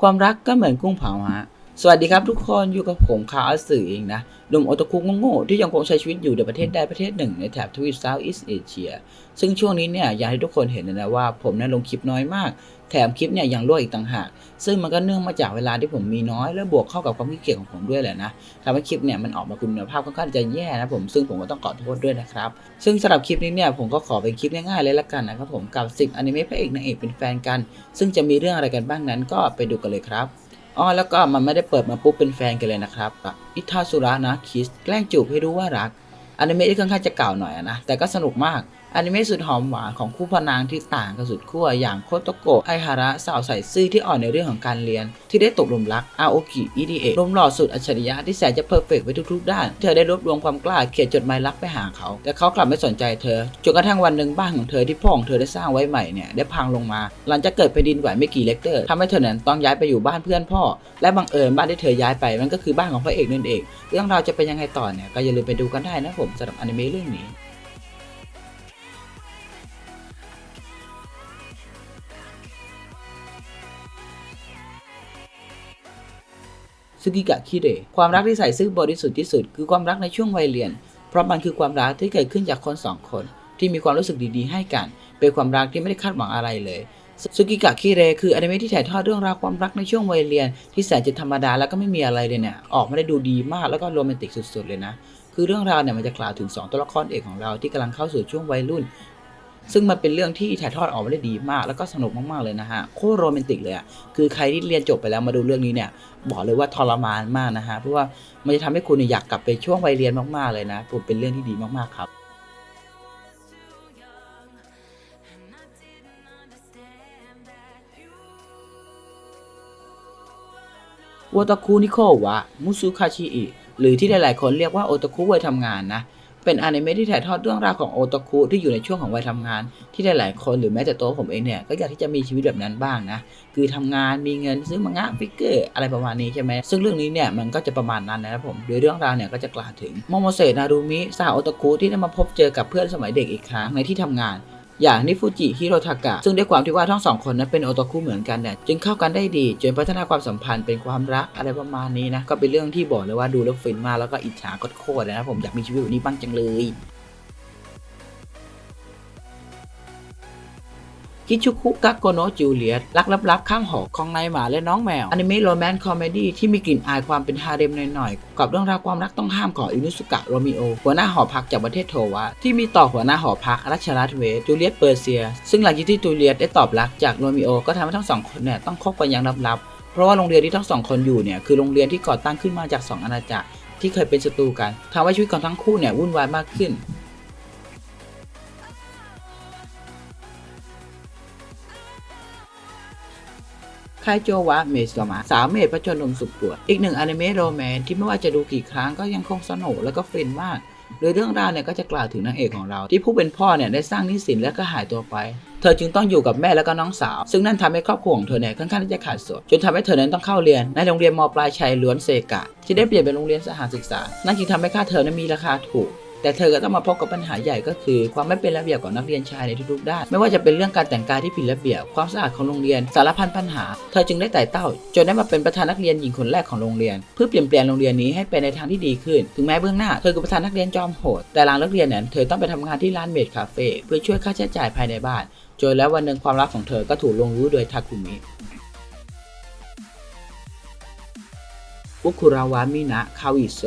ความรักก็เหมือนกุ้งเผาฮะ สวัสดีครับทุกคนอยู่กับผมคาอาสื่อเองนะหนุ่มโอตาคุโง่ๆที่ยังคงใช้ชีวิตอยู่ในประเทศใดประเทศหนึ่งในแถบทวีปเซาท์อีสเอเชีย ซึ่งช่วงนี้เนี่ยอยากให้ทุกคนเห็นนะว่าผมนั้นลงคลิปน้อยมาก แถมคลิปเนี่ยยังรั่วอีกต่างหาก ซึ่งมันก็เนื่องมาจากเวลาที่ผมมีน้อย และบวกเข้ากับความขี้เกียจของผมด้วยแหละนะทำให้คลิปเนี่ยมันออกมาคุณภาพค่อนข้างจะแย่นะผมซึ่งผมก็ต้องขอโทษด้วยนะครับ ซึ่งสำหรับคลิปนี้เนี่ยผมก็ขอเป็นคลิปง่ายๆเลยละกันนะครับผมกับ10อนิเมะพระเอกนางเอกเป็นแฟนกัน ซึ่งจะมีเรื่องอะไรกันบ้างนั้นก็ไปดูกันเลยครับ อ๋อแล้วก็มันไม่ได้เปิดมาปุ๊บเป็นแฟนกันเลยนะครับอิทาสุระนะคิสแกล้งจูบให้รู้ว่ารักอนิเมะที่ค่อนข้างจะเก่าหน่อยนะแต่ก็สนุกมาก อนิเมะสุดหอมหวานของคู่พระนางที่ต่างกันสุดขั้วอย่างโคโตโกะไอฮาระสาวใส่ซื่อที่อ่อนในเรื่องของการเรียน ที่ได้ตกหลุมรักอาโอกิอิดิเอะรมหล่อสุดอัจฉริยะที่แสนจะเพอร์เฟกต์ไปทุกๆ ด้าน เธอได้รวบรวมความกล้าเขียนจดหมายรักไปหาเขา แต่เขากลับไม่สนใจเธอจนกระทั่งวันหนึ่งบ้านของเธอที่พ่อของเธอได้สร้างไว้ใหม่เนี่ยได้พังลงมา หลังจากเกิดแผ่นดินไหวไม่กี่เลกเตอร์ทำให้เธอนั้นต้องย้ายไปอยู่บ้านเพื่อนพ่อ และบังเอิญบ้านที่เธอย้ายไปมันก็คือบ้านของพระเอกนั่นเอง เรื่องราวจะเป็นยังไงต่อเนี่ยก็อย่าลืมไปดูกันได้นะผมสำหรับอนิเมะเรื่องนี้ ซึกิกะคิเดความรักที่ใส่ซื่อบริสุทธิ์ที่สุด คือความรักในช่วงวัยเรียน เพราะมันคือความรักที่เกิดขึ้นจากคนสองคน ที่มีความรู้สึกดีๆ ให้กัน เป็นความรักที่ไม่ได้คาดหวังอะไรเลยซึกิกะคิเรคืออนิเมะที่ถ่ายทอดเรื่องราวความรักในช่วงวัยเรียน ที่แสนจะธรรมดาแล้วก็ไม่มีอะไรเลยเนี่ย ออกมาได้ดูดีมากแล้วก็โรแมนติกสุดๆเลยนะ คือเรื่องราวเนี่ยมันจะกล่าวถึงสองตัวละครเอกของเราที่กำลังเข้าสู่ช่วงวัยรุ่น ซึ่งมันเป็นเรื่องที่ถ่ายทอดออกมาได้ดีมาก แล้วก็สนุกมากๆเลยนะฮะโคตรโรแมนติกเลยอะคือใครที่เรียนจบไปแล้วมาดูเรื่องนี้เนี่ย บอกเลยว่าทรมานมากนะฮะเพราะว่ามันจะทำให้คุณอยากกลับไปช่วงวัยเรียนมากๆเลยนะผมเป็นเรื่องที่ดีมากๆครับโอตาคุนิโควะมุซุคาชิอิหรือที่หลายๆคนเรียกว่าโอตาคุวัยทำงานนะ เป็นอนิเมะที่ถ่ายทอดเรื่องราวของโอตาคุที่อยู่ในช่วงของวัยทำงาน ที่หลายๆคนหรือแม้แต่ตัวผมเองเนี่ยก็อยากที่จะมีชีวิตแบบนั้นบ้างนะคือทำงานมีเงินซื้อมังงะฟิกเกอร์อะไรประมาณนี้ใช่ไหมซึ่งเรื่องนี้เนี่ยมันก็จะประมาณนั้นนะครับผมโดยเรื่องราวเนี่ยก็จะกล่าวถึงโมโมเซนารุมิสาวโอตาคุที่ได้มาพบเจอกับเพื่อนสมัยเด็กอีกครั้งในที่ทำงาน อย่างนิฟูจิฮิโรทากะซึ่งด้วยความที่ว่าทั้งสองคนนั้นเป็นโอตาคุเหมือนกันเนี่ยจึงเข้ากันได้ดีจนพัฒนาความสัมพันธ์เป็นความรักอะไรประมาณนี้นะก็เป็นเรื่องที่บอกเลยว่าดูแล้วฟินมากแล้วก็อิจฉาโคตรเลยนะผมอยากมีชีวิตแบบนี้บ้างจังเลย คิชุคุกะโกโนะจูเลียตรักลับๆข้างหอของนายหมาและน้องแมวอนิเมะโรแมนต์คอมเมดี้ที่มีกลิ่นอายความเป็นฮาเร็มหน่อยๆกับเรื่องราวความรักต้องห้ามของอินุสุกะโรมิโอหัวหน้าหอพักจากประเทศโทวะ ที่มีต่อหัวหน้าหอพักรัชรัตเวจูเลียตเปอร์เซีย ซึ่งหลังจากที่จูเลียตได้ตอบรักจากโรมิโอก็ทำให้ทั้งสองคนเนี่ยต้องคบกันอย่างลับๆเพราะว่าโรงเรียนที่ทั้งสองคนอยู่เนี่ยคือโรงเรียนที่ก่อตั้งขึ้นมาจากสองอาณาจักรที่เคยเป็นศัตรูกันทำให้ชีวิตของทั้งคู่เนี่ยวุ่นวายมากขึ้น คายโจวะเมสวะสาวเมดประจนมสุดปวด อีกหนึ่งอนิเมะโรแมนที่ไม่ว่าจะดูกี่ครั้งก็ยังคงสนุกแล้วก็ฟินมากโดยเรื่องราวเนี่ยก็จะกล่าวถึงนางเอกของเรา ที่ผู้เป็นพ่อเนี่ยได้สร้างนิสินแล้วก็หายตัวไป เธอจึงต้องอยู่กับแม่แล้วก็น้องสาว ซึ่งนั่นทำให้ครอบครัวของเธอเนี่ยค่อนข้างที่จะขาดส่วนจนทำให้เธอนั้นต้องเข้าเรียนในโรงเรียนมปลายชายล้วนเซกะ ที่ได้เปลี่ยนเป็นโรงเรียนสหศึกษา นั่นจึงทำให้ค่าเทอมนั้นมีราคาถูก แต่เธอก็ต้องมาพบกับปัญหาใหญ่ก็คือ ความไม่เป็นระเบียบของนักเรียนชายในทุกๆด้าน ไม่ว่าจะเป็นเรื่องการแต่งกายที่ผิดระเบียบ ความสะอาดของโรงเรียน สารพันปัญหา เธอจึงได้ไต่เต้า จนได้มาเป็นประธานนักเรียนหญิงคนแรกของโรงเรียน เพื่อเปลี่ยนแปลงโรงเรียนนี้ให้เป็นในทางที่ดีขึ้น ถึงแม้เบื้องหน้า เธอคือประธานนักเรียนจอมโหด แต่หลังเลิกเรียนนั้นเธอต้องไปทำงานที่ร้านเมดคาเฟ่เพื่อช่วยค่าใช้จ่ายภายในบ้าน จนแล้ววันหนึ่งความรักของเธอก็ถูกลงรู้โดยทาคุมิฟุคุราวามินะ คาวิโซ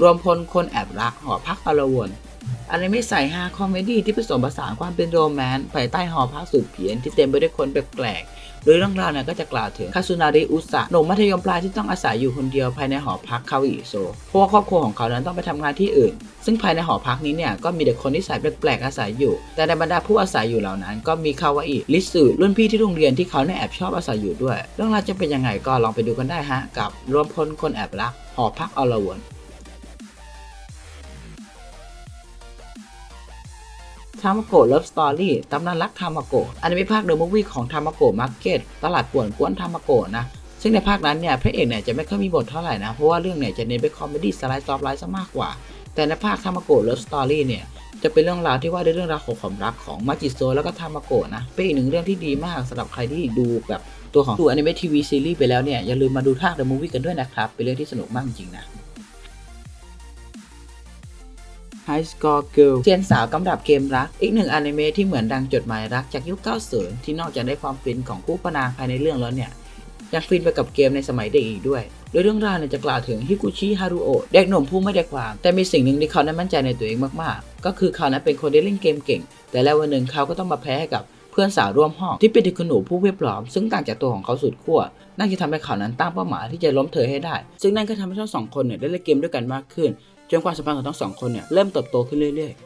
รวมพลคนแอบรักหอพักอลวนอนิเมะใส่ฮาคอมเมดี้ที่ผสมผสานความเป็นโรแมนต์ภายใต้หอพักสุดเพี้ยนที่เต็มไปด้วยคนแปลกๆ โดยเรื่องราวเนี่ยก็จะกล่าวถึงคาซุนาริอุสะหนุ่มมัธยมปลายที่ต้องอาศัยอยู่คนเดียวภายในหอพักคาวิโซ เพราะว่าครอบครัวของเขานั้นต้องไปทำงานที่อื่น ซึ่งภายในหอพักนี้เนี่ยก็มีเด็กคนที่สายแปลกๆอาศัยอยู่ แต่ในบรรดาผู้อาศัยอยู่เหล่านั้น ก็มีคาวาอิลิสึรุ่นพี่ที่โรงเรียนที่เขาเนี่ยแอบชอบอาศัยอยู่ด้วย เรื่องราวจะเป็นยังไงก็ลองไปดูกันได้ฮะกับรวมพลคนแอบรักหอพักอลวน ทามาโกะเลิฟสตอรี่ตำนานรักทามาโกะอนิเมะภาคเดอะมูฟวี่ของทามาโกะมาร์เก็ตตลาดป่วนกวนทามาโกะนะซึ่งในภาคนั้นเนี่ยพระเอกเนี่ยจะไม่ค่อยมีบทเท่าไหร่นะ เพราะว่าเรื่องเนี่ยจะเน้นไปคอมเมดี้สไลด์ซอฟต์ไลท์ซะมากกว่า แต่ในภาคทามาโกะเลิฟสตอรี่เนี่ยจะเป็นเรื่องราวที่ว่าด้วยเรื่องราวของความรักของมาจิโซแล้วก็ทามาโกะนะเป็นอีกหนึ่งเรื่องที่ดีมากสำหรับใครที่ดูแบบตัวของตัวอนิเมะทีวีซีรีส์ไปแล้วเนี่ยอย่าลืมมาดูภาคเดอะมูฟวี่กันด้วยนะครับเป็นเรื่องที่สนุกมากจริงๆนะ High Score Girl เซียนสาวกำดับเกมรัก อีกหนึ่งอนิเมะที่เหมือนดังจดหมายรักจากยุค 90 ที่นอกจากได้ความฟินของคู่พระนางภายในเรื่องแล้วเนี่ยยังฟินไปกับเกมในสมัยเด็กอีกด้วย โดยเรื่องราวเนี่ยจะกล่าวถึงฮิกุชิฮารุโอะเด็กหนุ่มผู้ไม่ได้ความ แต่มีสิ่งหนึ่งที่เขานั้นมั่นใจในตัวเองมากๆ ก็คือเขานั้นเป็นคนที่เล่นเกมเก่ง แต่แล้ววันหนึ่งเขาก็ต้องมาแพ้ให้กับเพื่อนสาวร่วมห้องที่เป็นเด็กขนูผู้เวียบหลอม ซึ่งต่างจากตัวของเขาสุดขั้วนั่นจะทำให้เขานั้นตั้งเป้าหมายที่จะล้มเธอให้ได้ ซึ่งนั่นก็ทำให้ทั้งสองคนเนี่ยได้เล่นเกมด้วยกันมากขึ้น จนความสัมพันธ์ของทั้งสองคนเนี่ยเริ่มเติบโตขึ้นเรื่อยๆ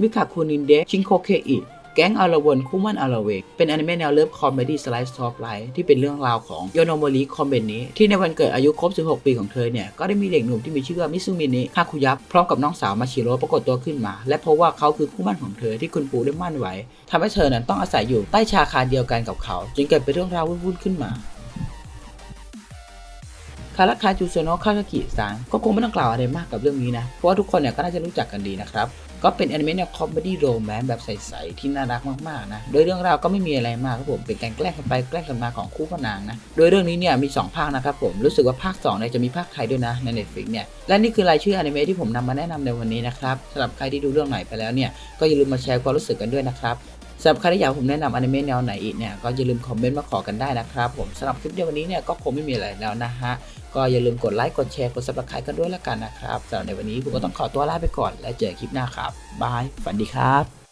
มิคาคุนินเดชิงโคเคอิแก๊งอาราวนคู่มั่นอาราเวก เป็นอนิเมะแนวเลิฟคอมเมดี้สไลซ์ท็อปไลท์ที่เป็นเรื่องราวของโยโนโมริคอมเบนนี้ ที่ในวันเกิดอายุครบ 16 ปีของเธอเนี่ย ก็ได้มีเด็กหนุ่มที่มีชื่อว่ามิซุมินิฮาคุยับพร้อมกับน้องสาวมาชิโร่ปรากฏตัวขึ้นมา และพบว่าเขาคือคู่มั่นของเธอที่คุณปู่ได้มั่นไว้ทำให้เธอนั้นต้องอาศัยอยู่ใต้ชาคาเดียวกันกับเขา จึงเกิดเป็นเรื่องราววุ่นๆขึ้นมา คาราคาจูโซโนะคาคากิซังก็คงไม่ต้องกล่าวอะไรมากกับเรื่องนี้นะ เพราะว่าทุกคนเนี่ยก็น่าจะรู้จักกันดีนะครับ ก็เป็นแอนิเมะแนวคอมเมดี้โรแมนต์แบบใส ๆ ที่น่ารักมาก ๆ นะ โดยเรื่องราวก็ไม่มีอะไรมากครับผม เป็นการแกล้งกันไปแกล้งกันมาของคู่พนางนะ โดยเรื่องนี้เนี่ยมี 2 ภาคนะครับผม รู้สึกว่าภาค2เนี่ยจะมีภาคไทยด้วยนะใน Netflix เนี่ย และนี่คือรายชื่ออนิเมะที่ผมนำมาแนะนำในวันนี้นะครับสำหรับใครที่ดูเรื่องไหนไปแล้วเนี่ย ก็อย่าลืมมาแชร์ความรู้สึกกันด้วยนะครับ สำหรับใครที่อยากผมแนะนำอนิเมะแนวไหนอีกเนี่ยก็อย่าลืมคอมเมนต์มาขอกันได้นะครับผมสำหรับคลิปเดียววันนี้เนี่ยก็คงไม่มีอะไรแล้วนะฮะก็อย่าลืมกดไลค์กดแชร์กดซับสไครต์กันด้วยละกันนะครับสำหรับในวันนี้ผมก็ต้องขอตัวลาไปก่อน แล้วเจอกันคลิปหน้าครับบายฝันดีครับ